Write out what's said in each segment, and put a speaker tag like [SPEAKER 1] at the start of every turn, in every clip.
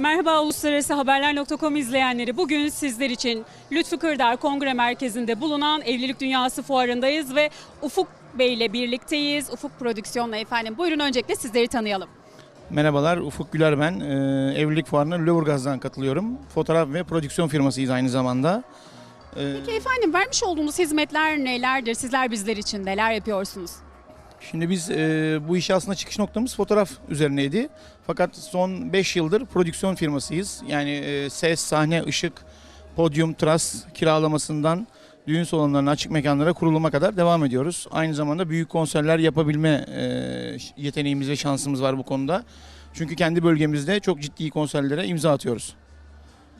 [SPEAKER 1] Merhaba Uluslararası Haberler.com izleyenleri. Bugün sizler için Lütfü Kırdar Kongre Merkezi'nde bulunan Evlilik Dünyası Fuarı'ndayız ve Ufuk Bey ile birlikteyiz. Ufuk Prodüksiyon'la efendim. Buyurun öncelikle sizleri tanıyalım.
[SPEAKER 2] Merhabalar, Ufuk Güler ben. Ee, evlilik fuarına Lüleburgaz'dan katılıyorum. Fotoğraf ve prodüksiyon firmasıyız aynı zamanda. Ee,
[SPEAKER 1] Peki efendim vermiş olduğunuz hizmetler nelerdir? Sizler bizler için neler yapıyorsunuz?
[SPEAKER 2] Şimdi biz e, bu işe aslında çıkış noktamız fotoğraf üzerineydi. Fakat son 5 yıldır prodüksiyon firmasıyız. Yani e, ses, sahne, ışık, podyum, tras kiralamasından düğün salonlarına, açık mekanlara kuruluma kadar devam ediyoruz. Aynı zamanda büyük konserler yapabilme e, yeteneğimiz ve şansımız var bu konuda. Çünkü kendi bölgemizde çok ciddi konserlere imza atıyoruz.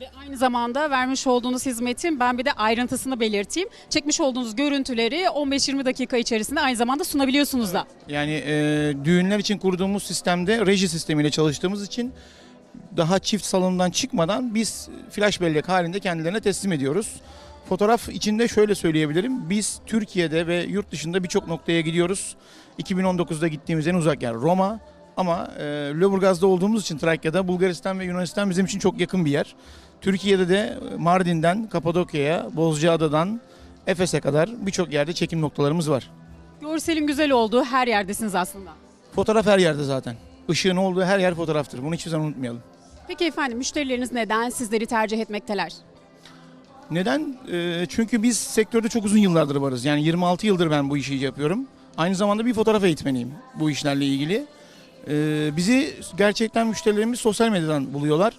[SPEAKER 1] Ve aynı zamanda vermiş olduğunuz hizmetin ben bir de ayrıntısını belirteyim. Çekmiş olduğunuz görüntüleri 15-20 dakika içerisinde aynı zamanda sunabiliyorsunuz da.
[SPEAKER 2] Yani e, düğünler için kurduğumuz sistemde reji sistemiyle çalıştığımız için daha çift salondan çıkmadan biz flash bellek halinde kendilerine teslim ediyoruz. Fotoğraf içinde şöyle söyleyebilirim. Biz Türkiye'de ve yurt dışında birçok noktaya gidiyoruz. 2019'da gittiğimiz en uzak yer Roma. Ama e, Lüleburgaz'da olduğumuz için Trakya'da Bulgaristan ve Yunanistan bizim için çok yakın bir yer. Türkiye'de de Mardin'den Kapadokya'ya, Bozcaada'dan Efes'e kadar birçok yerde çekim noktalarımız var.
[SPEAKER 1] Görselin güzel olduğu her yerdesiniz aslında.
[SPEAKER 2] Fotoğraf her yerde zaten. Işığın olduğu her yer fotoğraftır. Bunu hiçbir zaman unutmayalım.
[SPEAKER 1] Peki efendim müşterileriniz neden sizleri tercih etmekteler?
[SPEAKER 2] Neden? Ee, çünkü biz sektörde çok uzun yıllardır varız. Yani 26 yıldır ben bu işi yapıyorum. Aynı zamanda bir fotoğraf eğitmeniyim bu işlerle ilgili. Ee, bizi gerçekten müşterilerimiz sosyal medyadan buluyorlar.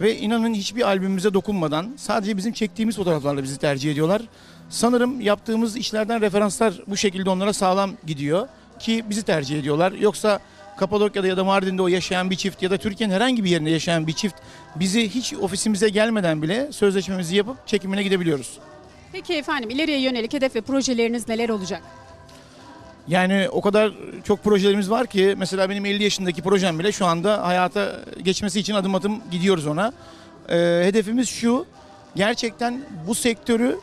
[SPEAKER 2] Ve inanın hiçbir albümümüze dokunmadan sadece bizim çektiğimiz fotoğraflarla bizi tercih ediyorlar. Sanırım yaptığımız işlerden referanslar bu şekilde onlara sağlam gidiyor ki bizi tercih ediyorlar. Yoksa Kapadokya'da ya da Mardin'de o yaşayan bir çift ya da Türkiye'nin herhangi bir yerinde yaşayan bir çift bizi hiç ofisimize gelmeden bile sözleşmemizi yapıp çekimine gidebiliyoruz.
[SPEAKER 1] Peki efendim ileriye yönelik hedef ve projeleriniz neler olacak?
[SPEAKER 2] Yani o kadar çok projelerimiz var ki mesela benim 50 yaşındaki projem bile şu anda hayata geçmesi için adım adım gidiyoruz ona. Ee, hedefimiz şu gerçekten bu sektörü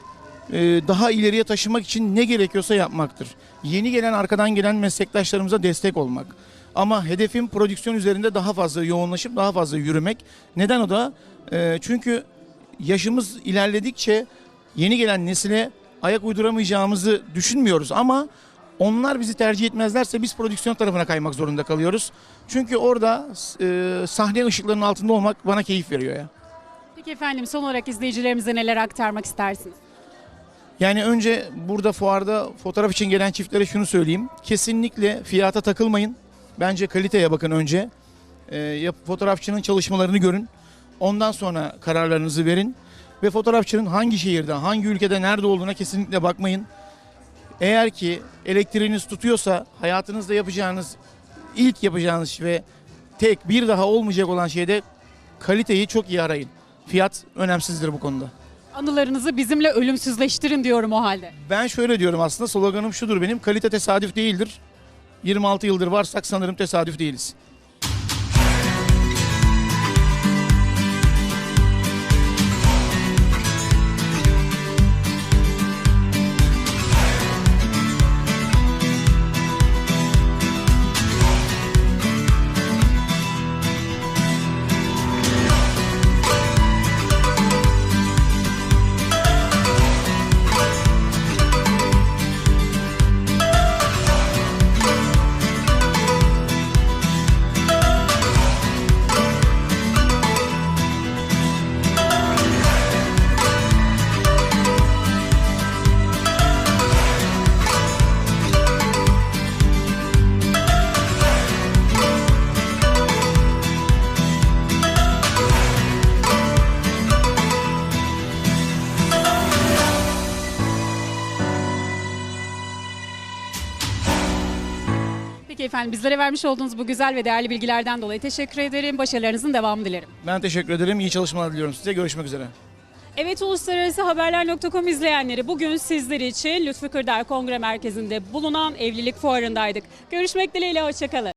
[SPEAKER 2] e, daha ileriye taşımak için ne gerekiyorsa yapmaktır. Yeni gelen arkadan gelen meslektaşlarımıza destek olmak. Ama hedefim prodüksiyon üzerinde daha fazla yoğunlaşıp daha fazla yürümek. Neden o da? Ee, çünkü yaşımız ilerledikçe yeni gelen nesile ayak uyduramayacağımızı düşünmüyoruz ama onlar bizi tercih etmezlerse biz prodüksiyon tarafına kaymak zorunda kalıyoruz. Çünkü orada e, sahne ışıklarının altında olmak bana keyif veriyor ya.
[SPEAKER 1] Peki efendim son olarak izleyicilerimize neler aktarmak istersiniz?
[SPEAKER 2] Yani önce burada fuarda fotoğraf için gelen çiftlere şunu söyleyeyim. Kesinlikle fiyata takılmayın. Bence kaliteye bakın önce. E, fotoğrafçının çalışmalarını görün. Ondan sonra kararlarınızı verin. Ve fotoğrafçının hangi şehirde, hangi ülkede, nerede olduğuna kesinlikle bakmayın. Eğer ki elektriğiniz tutuyorsa hayatınızda yapacağınız, ilk yapacağınız ve tek bir daha olmayacak olan şeyde kaliteyi çok iyi arayın. Fiyat önemsizdir bu konuda.
[SPEAKER 1] Anılarınızı bizimle ölümsüzleştirin diyorum o halde.
[SPEAKER 2] Ben şöyle diyorum aslında sloganım şudur benim kalite tesadüf değildir. 26 yıldır varsak sanırım tesadüf değiliz.
[SPEAKER 1] Peki efendim bizlere vermiş olduğunuz bu güzel ve değerli bilgilerden dolayı teşekkür ederim. Başarılarınızın devamını dilerim.
[SPEAKER 2] Ben teşekkür ederim. İyi çalışmalar diliyorum size. Görüşmek üzere.
[SPEAKER 1] Evet Uluslararası Haberler.com izleyenleri bugün sizler için Lütfü Kırdar Kongre Merkezi'nde bulunan evlilik fuarındaydık. Görüşmek dileğiyle hoşçakalın.